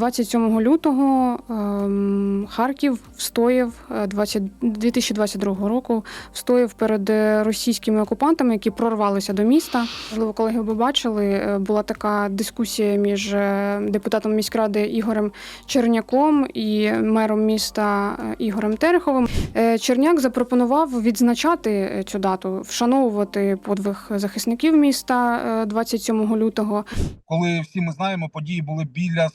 27 лютого ем, Харків встояв е, 20, 2022 року. Встояв перед е, російськими окупантами, які прорвалися до міста. Можливо, колеги ви бачили, е, була така дискусія між е, депутатом міськради Ігорем Черняком і мером міста е, Ігорем Тереховим. Е, Черняк запропонував відзначати е, цю дату, вшановувати подвиг захисників міста е, 27 лютого. коли всі ми знаємо, події були біля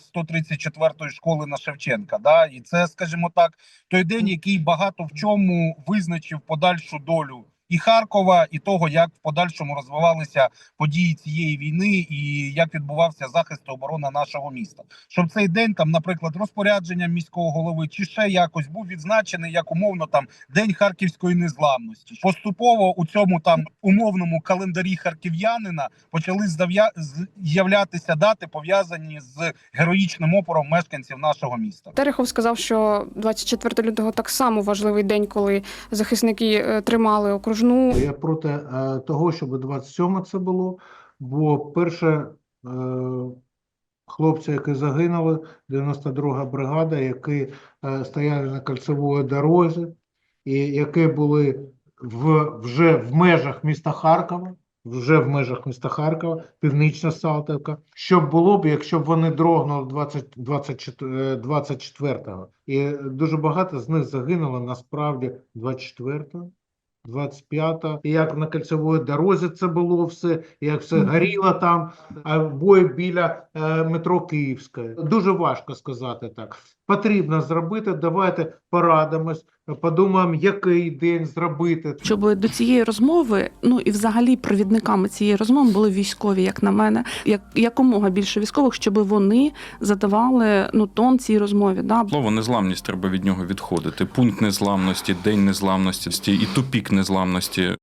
134-ї школи на Шевченка. Да? І це, скажімо так, той день, який багато в чому визначив подальшу долю і Харкова, і того, як в подальшому розвивалися події цієї війни, і як відбувався захист і оборона нашого міста. Щоб цей день, там, наприклад, розпорядженням міського голови чи ще якось був відзначений як умовно там День харківської незламності. Поступово у цьому там умовному календарі харків'янина почали з'являтися дати пов'язані з героїчним опором мешканців нашого міста. Терехов сказав, що 24 лютого так само важливий день, коли захисники е, тримали окружну. Я проти е, того, щоб 27 це було, бо перше е, хлопці, які загинули, 92-га бригада, які е, стояли на кольцевої дорозі, і які були в, вже в межах міста Харкова, вже в межах міста Харкова, Північна Салтівка. Що б було б, якщо б вони дрогнули 20, 24, 24-го? І дуже багато з них загинуло насправді 24-го. 25-та, і як на кольцевої дорозі це було все, як все горіло там, а бої біля е, метро Київське. Дуже важко сказати так. Потрібно зробити. Давайте порадимось, подумаємо, який день зробити. щоб до цієї розмови, ну і взагалі провідниками цієї розмови були військові, як на мене, як якомога більше військових, щоб вони задавали ну тон цій розмові. Да? Слово незламність треба від нього відходити. Пункт незламності, день незламності і тупік незламності.